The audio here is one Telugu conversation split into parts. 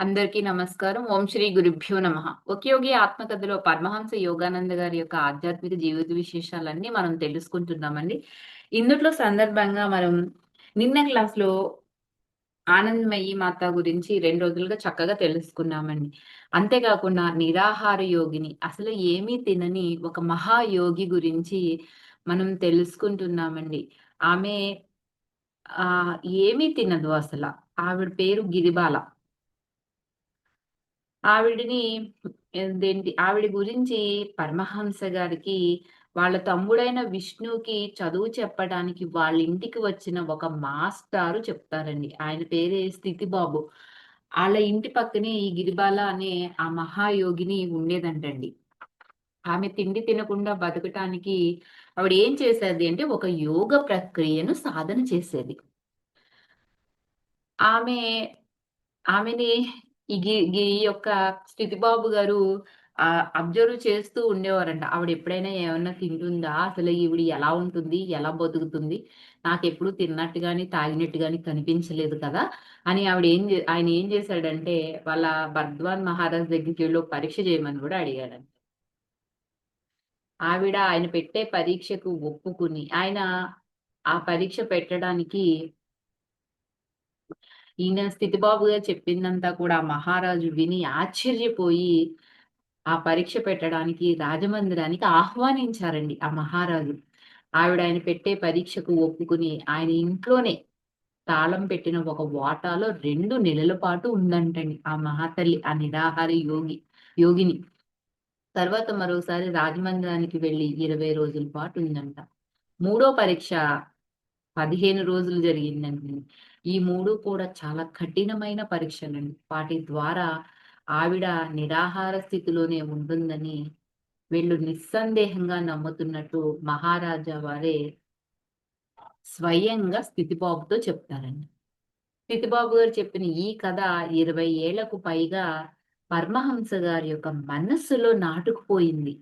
అందరికీ నమస్కారం. ఓం శ్రీ గురుభ్యో నమ. ఒక యోగి ఆత్మకథలో పరమహంస యోగానంద గారి యొక్క ఆధ్యాత్మిక జీవిత విశేషాలన్నీ మనం తెలుసుకుంటున్నామండి. ఇందులో సందర్భంగా మనం నిన్న క్లాస్లో ఆనందమయ్యి మాత గురించి రెండు రోజులుగా చక్కగా తెలుసుకున్నామండి. అంతేకాకుండా నిరాహార యోగిని అసలు ఏమీ తినని ఒక మహాయోగి గురించి మనం తెలుసుకుంటున్నామండి. ఆమె ఆ ఏమీ తినదు అసలు. ఆవిడ పేరు గిరిబాల. ఆవిడిని ఏంటి ఆవిడ గురించి పరమహంస గారికి వాళ్ళ తమ్ముడైన విష్ణుకి చదువు చెప్పడానికి వాళ్ళ ఇంటికి వచ్చిన ఒక మాస్టారు చెప్తారండి. ఆయన పేరే స్థితిబాబు. వాళ్ళ ఇంటి పక్కనే ఈ గిరిబాల అనే ఆ మహాయోగిని ఉండేదంటండి. ఆమె తిండి తినకుండా బతకటానికి ఆవిడ ఏం చేసేది అంటే ఒక యోగ ప్రక్రియను సాధన చేసేది. ఆమె ఆమెని ఈ ఈ యొక్క స్థితిబాబు గారు ఆ అబ్జర్వ్ చేస్తూ ఉండేవారంట. ఆవిడ ఎప్పుడైనా ఏమన్నా తింటుందా? అసలు ఈవిడ ఎలా ఉంటుంది? ఎలా బతుకుతుంది? నాకు ఎప్పుడు తిన్నట్టు కానీ తాగినట్టు కానీ కనిపించలేదు కదా అని ఆవిడ ఏం ఆయన ఏం చేశాడంటే వాళ్ళ బర్ద్వాన్ మహారాజ్ దగ్గరికి వెళ్ళి పరీక్ష చేయమని కూడా అడిగాడంట. ఆవిడ ఆయన పెట్టే పరీక్షకు ఒప్పుకుని ఆయన ఆ పరీక్ష పెట్టడానికి ఈయన స్థితిబాబుగా చెప్పిందంతా కూడా మహారాజు విని ఆశ్చర్యపోయి ఆ పరీక్ష పెట్టడానికి రాజమందిరానికి ఆహ్వానించారండి ఆ మహారాజు. ఆవిడ ఆయన పెట్టే పరీక్షకు ఒప్పుకుని ఆయన ఇంట్లోనే తాళం పెట్టిన ఒక వాటాలో రెండు నెలల పాటు ఉందంటండి ఆ మహాతల్లి ఆ నిరాహార యోగి యోగిని. తర్వాత మరోసారి రాజమందిరానికి వెళ్ళి ఇరవై రోజుల పాటు ఉందంట. మూడో పరీక్ష పదిహేను రోజులు జరిగిందండి ఈ మూడు కూడా చాలా కఠినమైన పరీక్షలండి. వాటి ద్వారా ఆవిడ నిరాహార స్థితిలోనే ఉంటుందని వీళ్ళు నిస్సందేహంగా నమ్ముతున్నట్టు మహారాజా వారే స్వయంగా స్థితిబాబుతో చెప్తారండి. స్థితిబాబు గారు చెప్పిన ఈ కథ ఇరవై ఏళ్ళకు పైగా పరమహంస గారి యొక్క మనస్సులో నాటుకుపోయింది.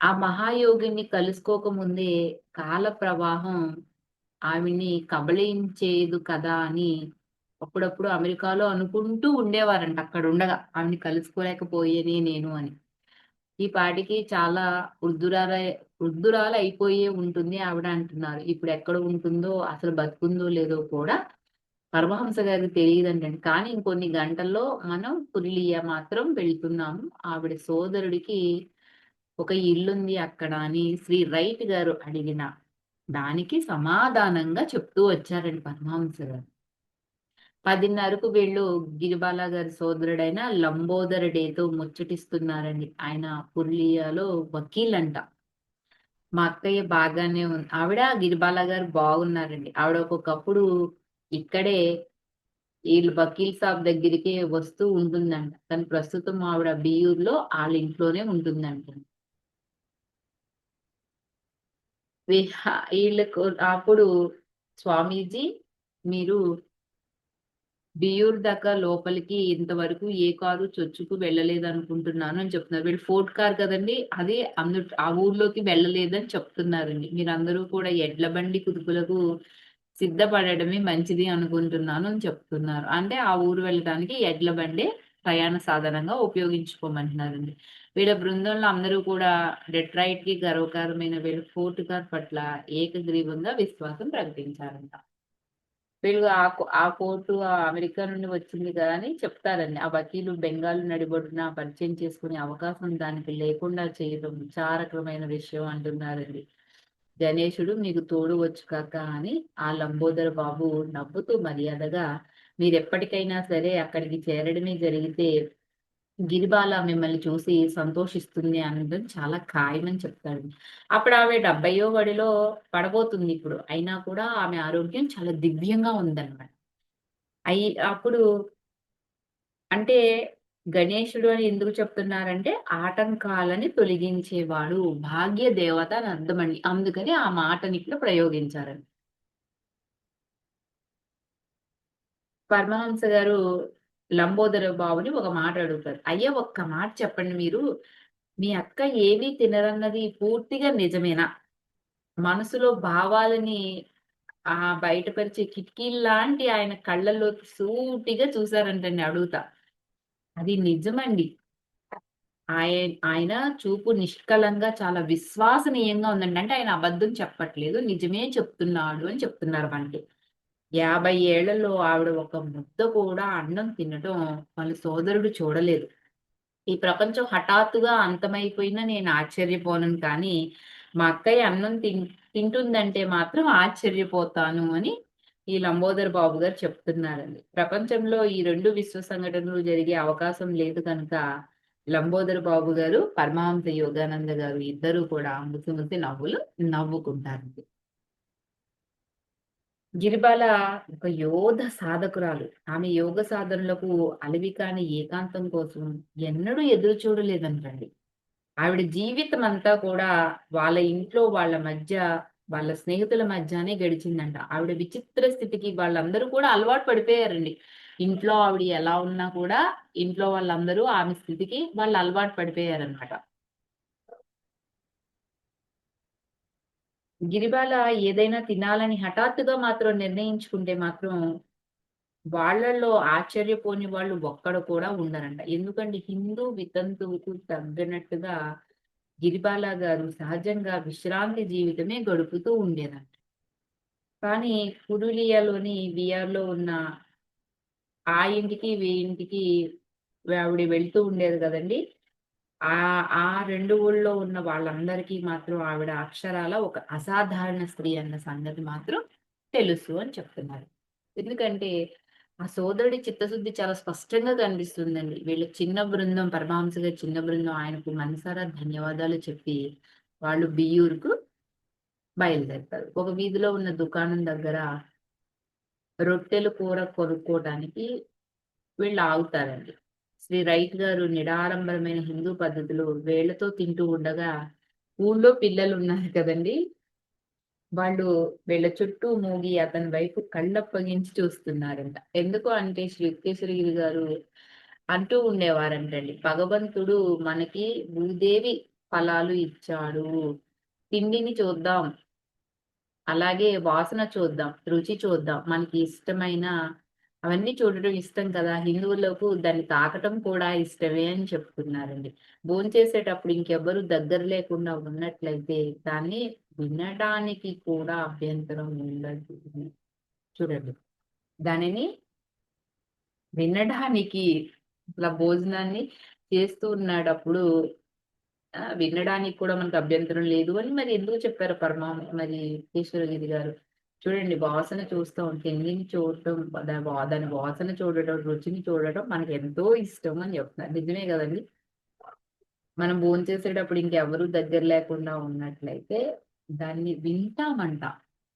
ఆ మహాయోగిని కలుసుకోకముందే కాల ప్రవాహం ఆమెని కబళించేదు కదా అని అప్పుడప్పుడు అమెరికాలో అనుకుంటూ ఉండేవారంట. అక్కడ ఉండగా ఆమెని కలుసుకోలేకపోయేది నేను అని. ఈ పాటికి చాలా వృద్ధురాల వృద్ధురాలు అయిపోయే ఉంటుంది ఆవిడ అంటున్నారు. ఇప్పుడు ఎక్కడ ఉంటుందో అసలు బతుకుందో లేదో కూడా పరమహంస గారికి తెలియదండి కానీ ఇంకొన్ని గంటల్లో మనం పురిలియా మాత్రం వెళ్తున్నాము. ఆవిడ సోదరుడికి ఒక ఇల్లుంది అక్కడ అని శ్రీ రైట్ గారు అడిగిన దానికి సమాధానంగా చెప్తూ వచ్చారండి పరమహంస గారు. పదిన్నరకు వీళ్ళు గిరిబాల గారి సోదరుడైన లంబోదర డేతో ముచ్చటిస్తున్నారండి. ఆయన పుర్లియాలో వకీల్ అంట మా అక్కయ్య బాగానే ఉంది ఆవిడ గిరిబాల గారు బాగున్నారండి. ఆవిడ ఒక్కొక్కప్పుడు ఇక్కడే వీళ్ళు వకీల్ సాబ్ దగ్గరికి వస్తూ ఉంటుందంట. కానీ ప్రస్తుతం ఆవిడ బియ్యూర్లో వాళ్ళ ఇంట్లోనే ఉంటుందంట. వీళ్ళకు అప్పుడు స్వామీజీ మీరు బియూర్ దాకా లోపలికి ఇంతవరకు ఏ కారు చొచ్చుకు వెళ్ళలేదు అనుకుంటున్నాను అని చెప్తున్నారు. వీళ్ళు ఫోర్ట్ కార్ కదండి అది అందు ఆ ఊర్లోకి వెళ్ళలేదని చెప్తున్నారండి. మీరు అందరూ కూడా ఎడ్ల బండి కుదుపులకు సిద్ధపడడమే మంచిది అనుకుంటున్నాను అని చెప్తున్నారు. అంటే ఆ ఊరు వెళ్ళడానికి ఎడ్ల బండే ప్రయాణ సాధనంగా ఉపయోగించుకోమంటున్నారండి. వీళ్ళ బృందంలో అందరూ కూడా డెట్రాయిట్కి గర్వకారమైన వీళ్ళు ఫోర్ట్ గార్ పట్ల ఏకగ్రీవంగా విశ్వాసం ప్రకటించారంట. వీళ్ళు ఆ ఆ కోర్టు ఆ అమెరికా నుండి వచ్చింది కదా అని చెప్తారండి. ఆ వకీలు బెంగాల్ నడిబొడ్డున పరిచయం చేసుకునే అవకాశం దానికి లేకుండా చేయడం చారకమైన విషయం అంటున్నారండి. గణేశుడు మీకు తోడు వచ్చు కాక అని ఆ లంబోదర్ బాబు నవ్వుతూ మర్యాదగా మీరు ఎప్పటికైనా సరే అక్కడికి చేరడమే జరిగితే గిరిబాల మిమ్మల్ని చూసి సంతోషిస్తుంది అనడం చాలా ఖాయమని చెప్తాడు. అప్పుడు ఆమె డెబ్బయో వడిలో పడబోతుంది ఇప్పుడు. అయినా కూడా ఆమె ఆరోగ్యం చాలా దివ్యంగా ఉందన్నమాట. అయి అప్పుడు అంటే గణేశుడు అని ఎందుకు చెప్తున్నారంటే ఆటంకాలని తొలగించేవాడు భాగ్య దేవత అని అర్థమండి అందుకని ఆ మాటని ఇక్కడ ప్రయోగించారండి. పరమహంస గారు లంబోదర బాబుని ఒక మాట అడుగుతారు అయ్యా ఒక్క మాట చెప్పండి మీరు మీ అక్క ఏమీ తినరన్నది పూర్తిగా నిజమేనా మనసులో భావాలని ఆ బయటపరిచే కిటికీల్లాంటి ఆయన కళ్ళల్లో సూటిగా చూసారంటండి అడుగుతా. అది నిజమండి. ఆయ ఆయన చూపు నిష్కలంగా చాలా విశ్వాసనీయంగా ఉందండి. అంటే ఆయన అబద్ధం చెప్పట్లేదు. నిజమే చెప్తున్నాడు అని చెప్తున్నారు మనకి. 50 ఏళ్ళలో ఆవిడ ఒక ముద్ద కూడా అన్నం తినటం వాళ్ళ సోదరుడు చూడలేదు. ఈ ప్రపంచం హఠాత్తుగా అంతమైపోయినా నేను ఆశ్చర్యపోనను కానీ, మా అక్కయ్య అన్నం తిన్ తింటుందంటే మాత్రం ఆశ్చర్యపోతాను అని ఈ లంబోదర్ బాబు గారు చెప్తున్నారండి. ప్రపంచంలో ఈ రెండు విశ్వ సంఘటనలు జరిగే అవకాశం లేదు కనుక, లంబోదర్ బాబు గారు, పరమహంస యోగానంద గారు ఇద్దరు కూడా ముసి ముసి నవ్వులు నవ్వుకుంటారండి. గిరిబాల ఒక యోధ సాధకురాలు. ఆమె యోగ సాధనలకు అలవి కాని ఏకాంతం కోసం ఎన్నడూ ఎదురు చూడలేదనరండి ఆవిడ జీవితం అంతా కూడా వాళ్ళ ఇంట్లో వాళ్ళ మధ్య, వాళ్ళ స్నేహితుల మధ్యనే గడిచిందంట. ఆవిడ విచిత్ర స్థితికి వాళ్ళందరూ కూడా అలవాటు పడిపోయారండి. ఇంట్లో ఆవిడ ఎలా ఉన్నా కూడా ఇంట్లో వాళ్ళందరూ ఆమె స్థితికి వాళ్ళు అలవాటు పడిపోయారనమాట. గిరిబాల ఏదైనా తినాలని హఠాత్తుగా మాత్రం నిర్ణయించుకుంటే మాత్రం వాళ్ళల్లో ఆశ్చర్యపోని వాళ్ళు ఒక్కడ కూడా ఉండరంట. ఎందుకంటే హిందూ వితంతువుకు తగ్గినట్టుగా గిరిబాల గారు సహజంగా విశ్రాంతి జీవితమే గడుపుతూ ఉండేదంట. కానీ పురులియాలోని విఆర్‌లో ఉన్న ఆ ఇంటికి, వీ ఇంటికి ఆవిడ వెళ్తూ ఉండేది కదండి ఆ ఆ రెండు ఊళ్ళో ఉన్న వాళ్ళందరికీ మాత్రం ఆవిడ అక్షరాల ఒక అసాధారణ స్త్రీ అన్న సంగతి మాత్రం తెలుసు అని చెప్తున్నారు. ఎందుకంటే, ఆ సోదరుడి చిత్తశుద్ధి చాలా స్పష్టంగా కనిపిస్తుందండి. వీళ్ళ చిన్న బృందం పరమహంస గారి చిన్న బృందం ఆయనకు మనసారా ధన్యవాదాలు చెప్పి, వాళ్ళు బియ్యూరుకు బయలుదేరుతారు. ఒక వీధిలో ఉన్న దుకాణం దగ్గర రొట్టెలు, కూర కొనుక్కోవడానికి వీళ్ళు ఆగుతారండి. శ్రీ రైట్ గారు నిడారంభరమైన హిందూ పద్ధతిలో వేళ్ళతో తింటూ ఉండగా, ఊళ్ళో పిల్లలు ఉన్నారు కదండీ! వాళ్ళు వీళ్ళ చుట్టూ మూగి అతని వైపు కళ్ళప్పగించి చూస్తున్నారంట. ఎందుకు అంటే శ్రీ యుక్తేశ్వరగిరి గారు అంటూ ఉండేవారంటండి. భగవంతుడు మనకి భూదేవి ఫలాలు ఇచ్చాడు. తిండిని చూద్దాం. అలాగే వాసన చూద్దాం. రుచి చూద్దాం. మనకి ఇష్టమైన అవన్నీ చూడటం ఇష్టం కదా! హిందువులకు దాన్ని తాకటం కూడా ఇష్టమే అని చెప్తున్నారండి. భోంచేసేటప్పుడు ఇంకెవ్వరు దగ్గర లేకుండా ఉన్నట్లయితే దాన్ని వినడానికి కూడా అభ్యంతరం ఉండదు. చూడండి. దానిని వినడానికి ఇట్లా భోజనాన్ని చేస్తూ ఉన్నాడప్పుడు వినడానికి కూడా మనకు అభ్యంతరం లేదు అని మరి ఎందుకు చెప్పారు పరమా మరి ఈశ్వరగిరి గారు? చూడండి వాసన చూస్తాం. తిండిని చూడటం దాని వాసన చూడటం, రుచిని చూడటం మనకెంతో ఇష్టం అని చెప్తున్నారు. నిజమే కదండి మనం భోంచేసేటప్పుడు ఇంకెవరు దగ్గర లేకుండా ఉన్నట్లయితే దాన్ని వింటామంట.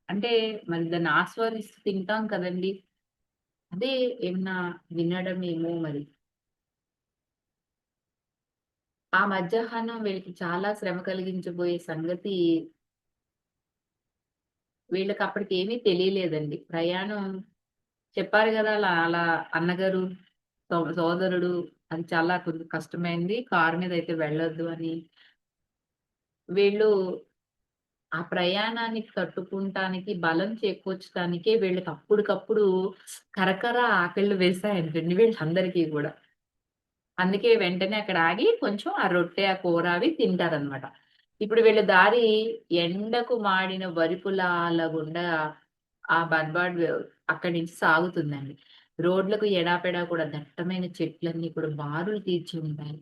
అంటే మరి దాన్ని ఆస్వాదిస్తూ తింటాం కదండీ! అదే ఏమన్నా వినడం ఏమో మరి. ఆ మధ్యాహ్నం వీళ్ళకి చాలా శ్రమ కలిగించబోయే సంగతి వీళ్ళకప్పటికి ఏమీ తెలియలేదండి. ప్రయాణం చెప్పారు కదా అలా అలా అన్నగారు, సో సోదరుడు అది చాలా కొంచెం కష్టమైంది. కారు మీద అయితే వెళ్ళొద్దు అని. వీళ్ళు ఆ ప్రయాణానికి తట్టుకుంటానికి, బలం చేకూర్చడానికే వీళ్ళకి అప్పటికప్పుడు కరకర ఆకళ్ళు వేశాయంటండి వీళ్ళందరికీ కూడా అందుకే వెంటనే అక్కడ ఆగి కొంచెం ఆ రొట్టె, ఆ కూర అవి తింటారనమాట. ఇప్పుడు వీళ్ళ దారి ఎండకు మాడిన వరిపులాల గుండా ఆ బర్బాడ్ అక్కడి నుంచి సాగుతుందండి. రోడ్లకు ఎడాపెడా కూడా దట్టమైన చెట్లన్నీ కూడా బారులు తీర్చి ఉంటాయి.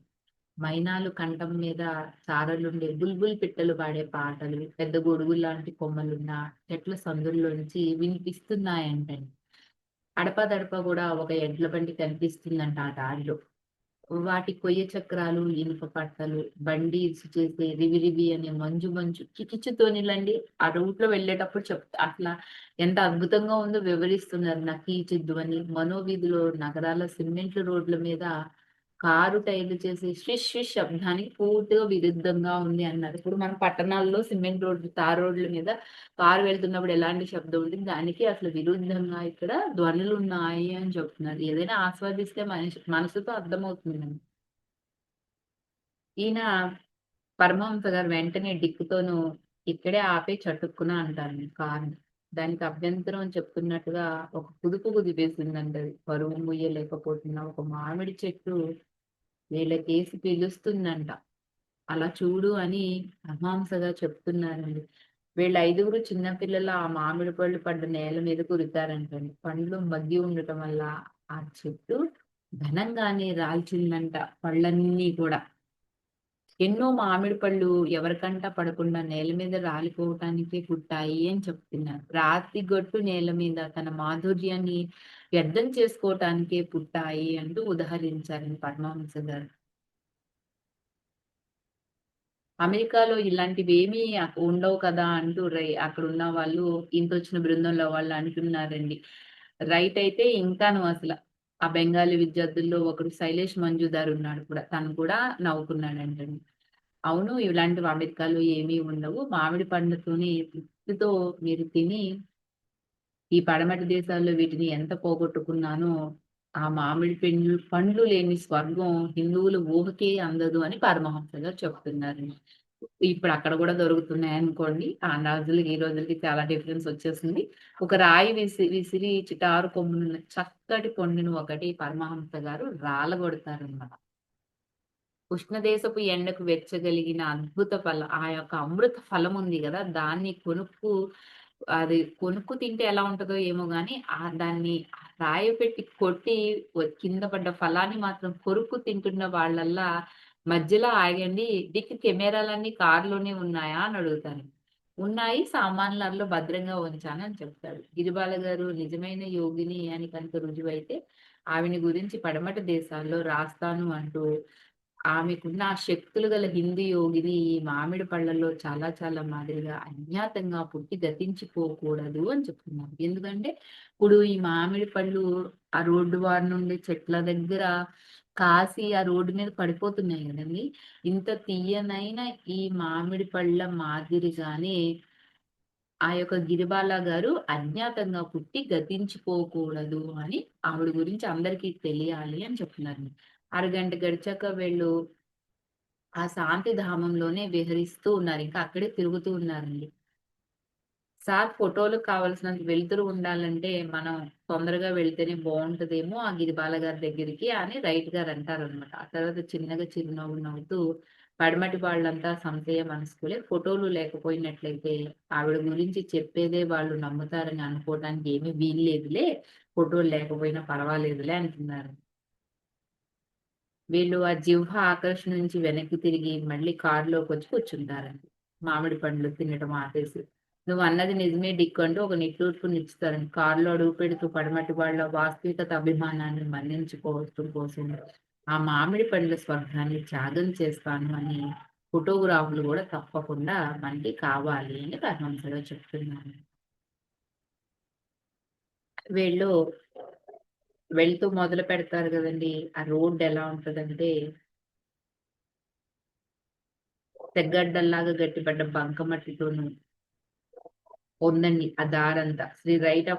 మైనాలు కంఠం మీద చారలుండే బుల్బుల్ పిట్టలు పాడే పాటలు, పెద్ద గొడుగుల్లాంటి కొమ్మలున్న చెట్ల సందుల్లోంచి వినిపిస్తున్నాయంటండి. అడపదడప కూడా ఒక ఎడ్ల బండి కనిపిస్తుందంట ఆ దారిలో. వాటి కొయ్య చక్రాలు, ఇనుప పట్టలు, బండి ఇసు చేసే రివిరివి అనే మంజు మంజు కిచిచ్చు ధ్వనులండి. ఆ రూట్‌లో వెళ్ళేటప్పుడు చెప్తా అట్లా ఎంత అద్భుతంగా ఉందో వివరిస్తున్నారు. నకీచి ధ్వని, మనోవీధిలో నగరాల సిమెంట్ రోడ్ల మీద కారు టైర్లు చేసే స్విష్ స్విష్ శబ్దానికి పూర్తిగా విరుద్ధంగా ఉంది అన్నారు. ఇప్పుడు మన పట్టణాల్లో సిమెంట్ రోడ్లు, తార్ రోడ్ల మీద కారు వెళ్తున్నప్పుడు ఎలాంటి శబ్దం ఉంటుంది, దానికి అసలు విరుద్ధంగా ఇక్కడ ధ్వనులు ఉన్నాయి అని చెప్తున్నారు. ఏదైనా ఆస్వాదిస్తే మనిషి మనసుతో అర్థమవుతుంది ఈయన పరమహంస గారు వెంటనే డిక్కుతోను ఇక్కడే ఆపి చట్టుకున్నా అంటారు కారుని. దానికి అభ్యంతరం చెప్తున్నట్టుగా ఒక కుదుపు కుదిపేసిందంట అది. బరువు ముయ్యలేకపోతున్న ఒక మామిడి చెట్టు వీళ్ళకేసి పిలుస్తుందంట. అలా చూడు అని అమాంసగా చెప్తున్నారండి. వీళ్ళ ఐదుగురు చిన్న పిల్లలు ఆ మామిడి పళ్ళు పడ్డ నేల మీద కురుతారంటండి పండ్లు మగ్గి ఉండటం వల్ల ఆ చెట్టు ఘనంగానే రాల్చిందంట పళ్ళన్నీ కూడా. ఎన్నో మామిడి పళ్ళు ఎవరికంట పడకుండా నేల మీద రాలిపోవటానికే పుట్టాయి అని చెప్తున్నారు. రాతి గొట్టు నేల మీద తన మాధుర్యాన్ని వ్యర్థం చేసుకోవటానికే పుట్టాయి అంటూ ఉదాహరించారని పరమహంస గారు. అమెరికాలో ఇలాంటివేమీ ఏమీ ఉండవు కదా! అంటూ రై అక్కడ ఉన్న వాళ్ళు ఇంతొచ్చిన బృందంలో వాళ్ళు అంటున్నారండి. రైట్ అయితే ఇంకాను అసలు ఆ బెంగాలీ విద్యార్థుల్లో ఒకడు శైలేష్ మంజుదార్ ఉన్నాడు కూడా. తను కూడా నవ్వుకున్నాడంటండి. అవును ఇలాంటి అమెరికాలో ఏమీ ఉండవు. మామిడి పండుతోనే తృప్తితో మీరు తిని ఈ పడమటి దేశాల్లో వీటిని ఎంత పోగొట్టుకున్నానో, ఆ మామిడి పెండ్లు పండ్లు లేని స్వర్గం హిందువుల ఊహకే అందదు అని పరమహంస గారు చెప్తున్నారండి. ఇప్పుడు అక్కడ కూడా దొరుకుతున్నాయనుకోండి. ఆ రోజులకి, ఈ రోజులకి చాలా డిఫరెన్స్ వచ్చేసింది. ఒక రాయి విసి విసిరి చిటారు కొమ్మునున్న చక్కటి పండును ఒకటి పరమహంస గారు రాలగొడతారన్నమాట. ఉష్ణదేశపు ఎండకు వెచ్చగలిగిన అద్భుత ఫలం ఆ యొక్క అమృత ఫలం ఉంది కదా దాన్ని కొనుక్కు అది కొనుక్కు తింటే ఎలా ఉంటుందో ఏమో కానీ ఆ దాన్ని రాయి పెట్టి కొట్టి కింద పడ్డ ఫలాన్ని మాత్రం కొరుక్కు తింటున్న వాళ్ళల్లా మధ్యలో ఆగండి డిక్ కెమెరాలన్నీ కారులోనే ఉన్నాయా అని అడుగుతాను ఉన్నాయి సామాన్లల్లో భద్రంగా ఉంచాను అని చెప్తాడు. గిరిబాల గారు నిజమైన యోగిని అని కనుక రుజువైతే ఆవిని గురించి పడమట దేశాల్లో రాస్తాను అంటూ ఆమెకున్న శక్తులు గల హిందూ యోగిని ఈ మామిడి పళ్ళలో చాలా చాలా మాదిరిగా అజ్ఞాతంగా పుట్టి గతించిపోకూడదు అని చెప్తున్నారు. ఎందుకంటే ఇప్పుడు ఈ మామిడి పళ్ళు ఆ రోడ్డు వారి నుండి చెట్ల దగ్గర కాసి ఆ రోడ్డు మీద పడిపోతున్నాయి కదండి ఇంత తీయనైన ఈ మామిడి పళ్ళ మాదిరిగానే ఆ యొక్క గిరిబాల గారు అజ్ఞాతంగా పుట్టి గతించిపోకూడదు అని ఆవిడ గురించి అందరికీ తెలియాలి అని చెప్తున్నారు అరగంట గడిచాక వీళ్ళు ఆ శాంతి ధామంలోనే విహరిస్తూ ఉన్నారు. ఇంకా అక్కడే తిరుగుతూ ఉన్నారండి. సార్ ఫోటో‌లకు కావాల్సినంత వెలుతురు ఉండాలంటే, మనం తొందరగా వెళ్తేనే బాగుంటుందేమో ఆ గిరిబాల గారి దగ్గరికి అని రైట్ గారు అంటారనమాట. ఆ తర్వాత చిన్నగా చిరునవ్వు నవ్వుతూ, పడమటి వాళ్ళంతా సంశయ మనసుకులే ఫోటోలు లేకపోయినట్లయితే ఆవిడ గురించి చెప్పేదే వాళ్ళు నమ్ముతారని అనుకోవడానికి ఏమీ వీల్లేదులే. ఫోటోలు లేకపోయినా పర్వాలేదులే అంటున్నారు. వీళ్ళు ఆ జిహ్వ ఆకర్షణ నుంచి వెనక్కి తిరిగి మళ్ళీ కారులోకొచ్చి కూర్చుంటారండి. మామిడి పండ్లు తినటం ఆపేసి. నువ్వు అన్నది నిజమే డిక్కు అంటూ ఒక నిట్టూర్పునిచ్చుతారండి. కారులో అడుగుపెడుతూ పడమటి వాళ్ళ వాస్తవికత అభిమానాన్ని మన్నించుకోవటం కోసం ఆ మామిడి పండ్ల స్వర్గాన్ని త్యాగం చేస్తాను అని ఫోటోగ్రాఫ్‌లు కూడా తప్పకుండా మనకి కావాలి అని పరమహంస చెప్తున్నాను చెప్తున్నారు. వీళ్ళు వెళ్తూ మొదలు పెడతారు కదండి ఆ రోడ్ ఎలా ఉంటదంటే తెగ్గడ్డల్లాగా గట్టిపడ్డ బంకమట్టితోనూ ఉందండి ఆ దారంతా. శ్రీ రైట్ ఆ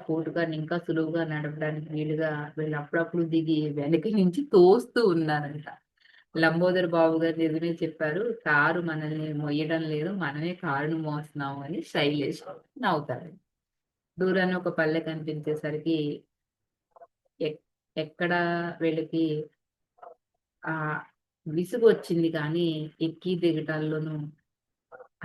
ఇంకా సులువుగా నడపడానికి వీలుగా వీళ్ళు అప్పుడప్పుడు దిగి వెనక నుంచి తోస్తూ ఉన్నారంట. లంబోదర్ బాబు గారు నిజమే చెప్పారు. కారు మనల్ని మొయ్యడం లేదు. మనమే కారుని మోస్తున్నాము అని శైలేష్ నవ్వుతారండి. దూరాన్ని ఒక పల్లె కనిపించేసరికి ఎక్కడ వీళ్ళకి ఆహ్, విసుగొచ్చింది కానీ ఎక్కి దిగటాల్లోనూ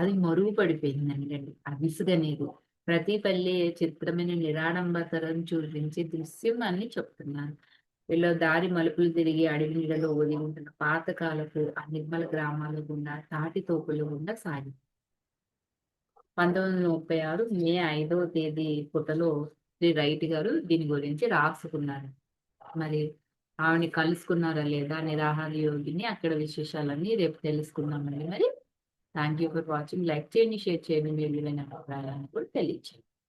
అది మరుగు పడిపోయిందండి. ఆ విసుగనేది. పల్లె చిత్రమైన నిరాడంబతరం చూపించి దృశ్యం అని చెప్తున్నారు. వీళ్ళు దారి మలుపులు తిరిగి అడవి నీడలో ఒదిగి ఉంటున్న పాతకాలపు ఆ నిర్మల గ్రామాల గుండా తాటి తోపుల గుండా సాగి 1936 మే ఐదవ తేదీ పుటలో శ్రీ రైట్ గారు దీని గురించి రాసుకున్నారు. మరి ఆవిని కలుసుకున్నారా లేదా నిరాహార యోగిని అక్కడ విశేషాలన్నీ రేపు తెలుసుకుందామండి మరి. Thank you for watching. Like చేయండి, షేర్ చేయండి. మీరు విలువైన అభిప్రాయాలను కూడా తెలియచేయండి.